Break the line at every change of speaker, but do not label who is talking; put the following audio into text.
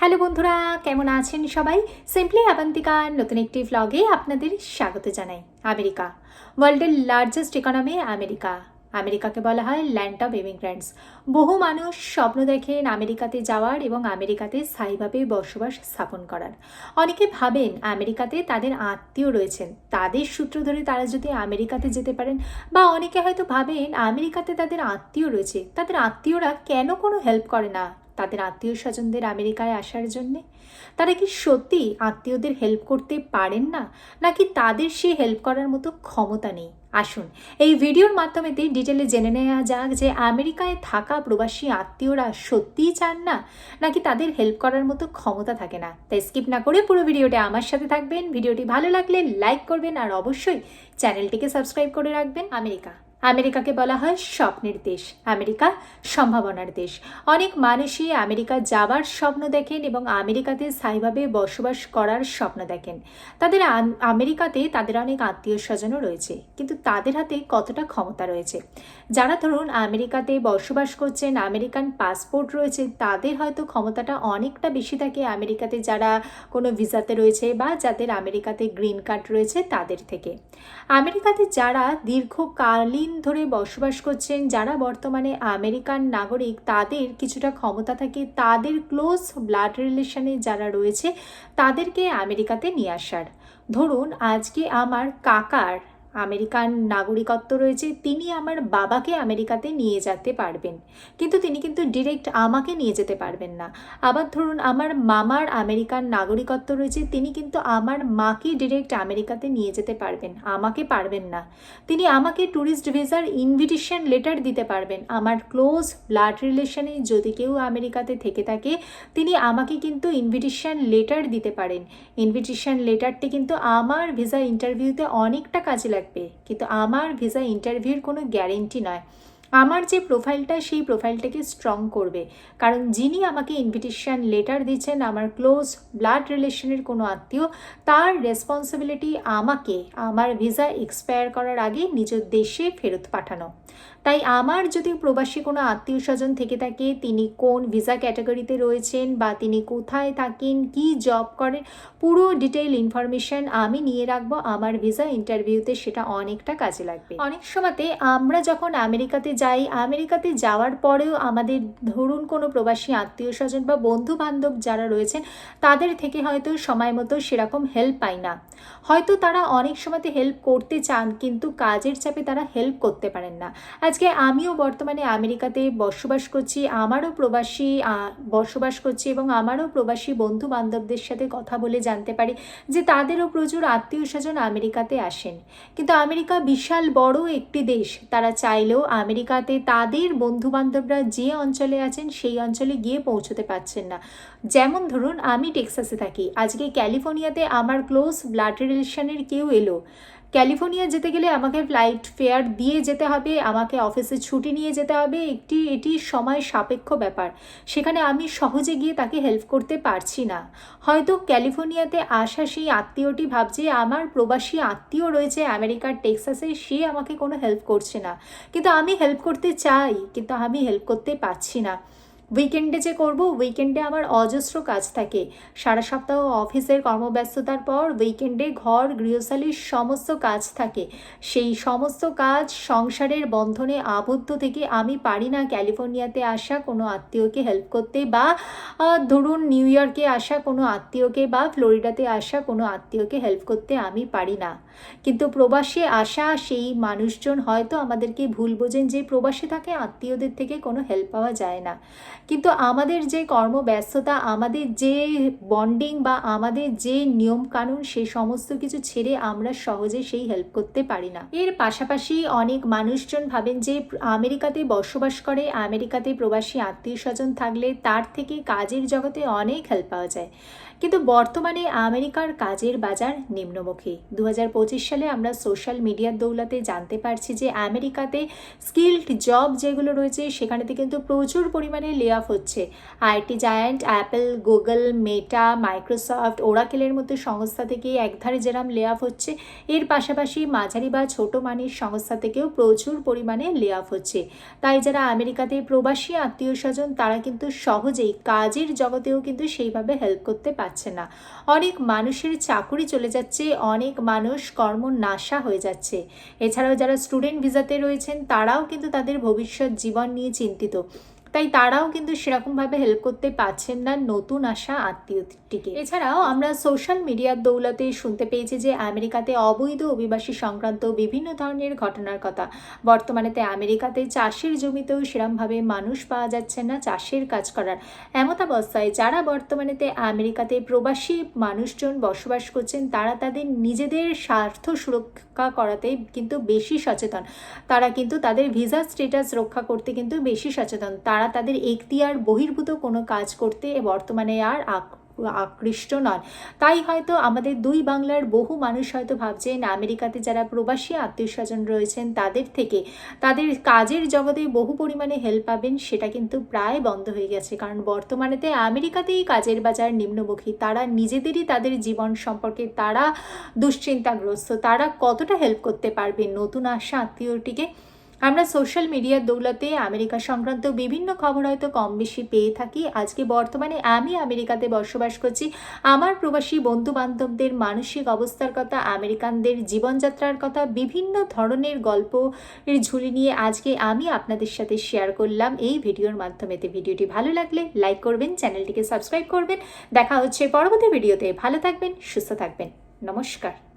Hello বন্ধুরা, কেমন আছেন সবাই? সিম্পলি আবান্তিকার নতুন একটি ভ্লগে আপনাদের স্বাগত জানাই। আমেরিকা ওয়ার্ল্ডের লার্জেস্ট ইকোনমি আমেরিকা। আমেরিকাকে বলা হয় ল্যান্ড অফ ইমিগ্রেন্টস বহু মানুষ স্বপ্ন দেখেন আমেরিকাতে যাওয়ার এবং আমেরিকাতে স্থায়ীভাবে বসবাস স্থাপন করার। অনেকে ভাবেন আমেরিকাতে তাদের আত্মীয় রয়েছেন। তাদের সূত্র ধরে তারা যদি আমেরিকাতে যেতে পারেন বা অনেকে হয়তো ভাবেন আমেরিকাতে তাদের আত্মীয় রয়েছে। তাদের আত্মীয়রা কেন কোনো হেল্প করে না? তাদের আত্মীয় স্বজনদের আমেরিকায় আসার জন্যে? তারা কি সত্যি আত্মীয়দের হেল্প করতে পারেন না? নাকি তাদের সে হেল্প করার মতো ক্ষমতা নেই? আসুন, এই ভিডিওর মাধ্যমেতে ডিটেলে জেনে নেওয়া যাক যে আমেরিকায় থাকা প্রবাসী আত্মীয়রা সত্যিই চান না? নাকি তাদের হেল্প করার মতো ক্ষমতা থাকে না? তাই স্কিপ না করে পুরো ভিডিওটা আমার সাথে থাকবেন। ভিডিওটি ভালো লাগলে লাইক করবেন আর অবশ্যই চ্যানেলটিকে সাবস্ক্রাইব করে রাখবেন। আমেরিকা। আমেরিকাকে বলা হয় স্বপ্নের দেশ। আমেরিকা সম্ভাবনার দেশ। অনেক মানুষই আমেরিকা যাবার স্বপ্ন দেখেন এবং আমেরিকাতে স্থায়ীভাবে বসবাস করার স্বপ্ন দেখেন। তাদের আমেরিকাতে তাদের অনেক আত্মীয় স্বজনও রয়েছে, কিন্তু তাদের হাতে কতটা ক্ষমতা রয়েছে? যারা ধরুন আমেরিকাতে বসবাস করছেন, আমেরিকান পাসপোর্ট রয়েছে, তাদের হয়তো ক্ষমতাটা অনেকটা বেশি থাকে আমেরিকাতে যারা কোনো ভিসাতে রয়েছে বা যাদের আমেরিকাতে গ্রিন কার্ড রয়েছে তাদের থেকে। আমেরিকাতে যারা দীর্ঘকালীন ধরে বসবাস করছেন যারা বর্তমানে আমেরিকান নাগরিক, তাদের কিছুটা ক্ষমতা থাকে, তাদের ক্লোজ ব্লাড রিলেশনে যারা রয়েছে, তাদেরকে আমেরিকাতে নিয়ে আসার। ধরুন, আজকে আমার কাকার আমেরিকান নাগরিকত্ব রয়েছে, তিনি আমার বাবাকে আমেরিকাতে নিয়ে যেতে পারবেন। কিন্তু তিনি কিন্তু ডিরেক্ট আমাকে নিয়ে যেতে পারবেন না। আবার ধরুন, আমার মামার আমেরিকান নাগরিকত্ব রয়েছে, তিনি কিন্তু আমার মাকে ডিরেক্ট আমেরিকাতে নিয়ে যেতে পারবেন, আমাকে পারবেন না। তিনি আমাকে ট্যুরিস্ট ভিসার ইনভিটেশন লেটার দিতে পারবেন, আমার ক্লোজ ব্লাড রিলেশনে যদি কেউ আমেরিকাতে থেকে থাকে, তিনি আমাকে কিন্তু ইনভিটেশন লেটার দিতে পারেন। ইনভিটেশন লেটারটি কিন্তু আমার ভিসা ইন্টারভিউতে অনেকটা কাজে লাগবে। কিন্তু আমার ভিসা ইন্টারভিউর কোনো গ্যারেন্টি নয়। আমার যে প্রোফাইলটা সেই প্রোফাইলটাকে স্ট্রং করবে। কারণ যিনি আমাকে ইনভিটেশন লেটার দিচ্ছেন, আমার ক্লোজ ব্লাড রিলেশনের কোনো আত্মীয়, তার রেসপন্সিবিলিটি আমাকে, আমার ভিসা এক্সপায়ার করার আগে নিজ দেশে ফেরত পাঠানো। তাই আমার যদি প্রবাসী কোনো আত্মীয় স্বজন থেকে থাকে, তিনি কোন ভিসা ক্যাটাগরিতে রয়েছেন বা তিনি কোথায় থাকেন, কি জব করেন, পুরো ডিটেইল ইনফরমেশন আমি নিয়ে রাখব। আমার ভিসা ইন্টারভিউতে সেটা অনেকটা কাজে লাগবে। অনেক সময়তে আমরা যখন আমেরিকাতে যাই, আমেরিকাতে যাওয়ার পরেও আমাদের ধরুন কোনো প্রবাসী আত্মীয় স্বজন বা বন্ধু বান্ধব যারা রয়েছেন, তাদের থেকে হয়তো সময় মতো সেরকম হেল্প পাই না। হয়তো তারা অনেক সময়তে হেল্প করতে চান, কিন্তু কাজের চাপে তারা হেল্প করতে পারেন না। আজকে আমিও বর্তমানে আমেরিকাতে বসবাস করছি, আমারও প্রবাসী বসবাস করছি এবং আমারও প্রবাসী বন্ধু বান্ধবদের সাথে কথা বলে জানতে পারি যে তাদেরও প্রচুর আত্মীয় স্বজন আমেরিকাতে আসেন। কিন্তু আমেরিকা বিশাল বড় একটি দেশ, তারা চাইলেও আমেরিকাতে তাদের বন্ধু বান্ধবরা যে অঞ্চলে আছেন সেই অঞ্চলে গিয়ে পৌঁছতে পারছেন না। যেমন ধরুন, আমি টেক্সাসে থাকি, আজকে ক্যালিফোর্নিয়াতে আমার ক্লোজ ব্লাড রিলেশনের কেউ এলো। ক্যালিফোর্নিয়া যেতে গেলে আমাকে ফ্লাইট ফেয়ার দিয়ে যেতে হবে, আমাকে অফিসে ছুটি নিয়ে যেতে হবে, একটি, এটি সময় সাপেক্ষ ব্যাপার। সেখানে আমি সহজে গিয়ে তাকে হেল্প করতে পারছি না। হয়তো ক্যালিফোর্নিয়াতে আসা সেই আত্মীয়টি ভাবছে, আমার প্রবাসী আত্মীয় রয়েছে আমেরিকার টেক্সাসে, সে আমাকে কোনো হেল্প করছে না। কিন্তু আমি হেল্প করতে চাই, কিন্তু আমি হেল্প করতে পারছি না। উইকেন্ডে যে করব উইকেন্ডে আমার অজস্র কাজ থাকে। সারা সপ্তাহ অফিসের কর্মব্যস্ততার পর উইকেন্ডে ঘর গৃহস্থালির সমস্ত কাজ থাকে। সেই সমস্ত কাজ সংসারের বন্ধনে আবদ্ধ থেকে আমি পারি না ক্যালিফোর্নিয়াতে আসা কোনো আত্মীয়কে হেল্প করতে বা ধরুন নিউ ইয়র্কে আসা কোনো আত্মীয়কে বা ফ্লোরিডাতে আসা কোনো আত্মীয়কে হেল্প করতে আমি পারি না। কিন্তু প্রবাসে আসা সেই মানুষজন হয়তো আমাদেরকে ভুল বোঝেন যে প্রবাসে থাকে আত্মীয়দের থেকে কোনো হেল্প পাওয়া যায় না। কিন্তু আমাদের যে কর্মব্যস্ততা, আমাদের যে বন্ডিং বা আমাদের যে নিয়ম কানুন সে সমস্ত কিছু ছেড়ে আমরা সহজে সেই হেল্প করতে পারি না। এর পাশাপাশি অনেক মানুষজন ভাবেন যে, আমেরিকাতে বসবাস করে, আমেরিকাতে প্রবাসী আত্মীয় স্বজন থাকলে তার থেকে কাজের জগতে অনেক হেল্প পাওয়া যায়। কিন্তু বর্তমানে আমেরিকার কাজের বাজার নিম্নমুখী। দু হাজার পঁচিশ সালে আমরা সোশ্যাল মিডিয়ার দৌলতে জানতে পারছি যে আমেরিকাতে স্কিল্ড জব যেগুলো রয়েছে, সেখানেতে কিন্তু প্রচুর পরিমাণে লে অফ হচ্ছে। IT giant Apple Google Meta Microsoft ওরাকেলের মতো সংস্থা থেকে একধারে যেরাম লে অফ হচ্ছে, এর পাশাপাশি মাঝারি বা ছোট মানের সংস্থা থেকেও প্রচুর পরিমাণে লে অফ হচ্ছে। তাই যারা আমেরিকাতে প্রবাসী আত্মীয় স্বজন, তারা কিন্তু সহজেই কাজের জগতেও কিন্তু সেইভাবে হেল্প করতে পারছে। না। অনেক মানুষের চাকুরি চলে যাচ্ছে, অনেক মানুষ কর্ম নাশা হয়ে যাচ্ছে। এছাড়াও যারা স্টুডেন্ট ভিসাতে রয়েছেন, তারাও কিন্তু তাদের ভবিষ্যৎ জীবন নিয়ে চিন্তিত। তাই তারাও কিন্তু সেরকমভাবে হেল্প করতে পারছেন না নতুন আসা আত্মীয়টিকে। এছাড়াও আমরা সোশ্যাল মিডিয়ার দৌলতে শুনতে পেয়েছি যে আমেরিকাতে অবৈধ অভিবাসী সংক্রান্ত বিভিন্ন ধরনের ঘটনার কথা। বর্তমানেতে আমেরিকাতে চাষের জমিতেও সেরমভাবে মানুষ পাওয়া যাচ্ছে না চাষের কাজ করার। এমতাবস্থায় যারা বর্তমানেতে আমেরিকাতে প্রবাসী মানুষজন বসবাস করছেন, তারা তাদের নিজেদের স্বার্থ সুরক্ষা করাতে কিন্তু বেশি সচেতন। তারা কিন্তু তাদের ভিসা স্টেটাস রক্ষা করতে কিন্তু বেশি সচেতন। তারা তাদের এখতিয়ার বহির্ভূত কোনো কাজ করতে বর্তমানে আর আক- আকৃষ্ট নন। তাই হয়তো আমাদের দুই বাংলার বহু মানুষ হয়তো ভাবছেন, আমেরিকাতে যারা প্রবাসী আত্মীয় স্বজন রয়েছেন তাদের থেকে তাদের কাজের জগতে বহু পরিমাণে হেল্প পাবেন, সেটা কিন্তু প্রায় বন্ধ হয়ে গেছে। কারণ বর্তমানেতে আমেরিকাতেই কাজের বাজার নিম্নমুখী। তারা নিজেদেরই তাদের জীবন সম্পর্কে তারা দুশ্চিন্তাগ্রস্ত। তারা কতটা হেল্প করতে পারবে নতুন আসা আত্মীয়টিকে? আমরা সোশ্যাল মিডিয়ার দৌলতে আমেরিকা সংক্রান্ত বিভিন্ন খবর হয়তো কম বেশি পেয়ে থাকি। আজকে বর্তমানে আমি আমেরিকাতে বসবাস করছি। আমার প্রবাসী বন্ধু বান্ধবদের মানসিক অবস্থার কথা, আমেরিকানদের জীবনযাত্রার কথা, বিভিন্ন ধরনের গল্প ঝুলি নিয়ে আজকে আমি আপনাদের সাথে শেয়ার করলাম। এই ভিডিওর মাধ্যমেতে ভিডিওটি ভালো লাগলে লাইক করবেন, চ্যানেলটিকে সাবস্ক্রাইব করবেন। দেখা হচ্ছে পরবর্তী ভিডিওতে। ভালো থাকবেন, সুস্থ থাকবেন। নমস্কার।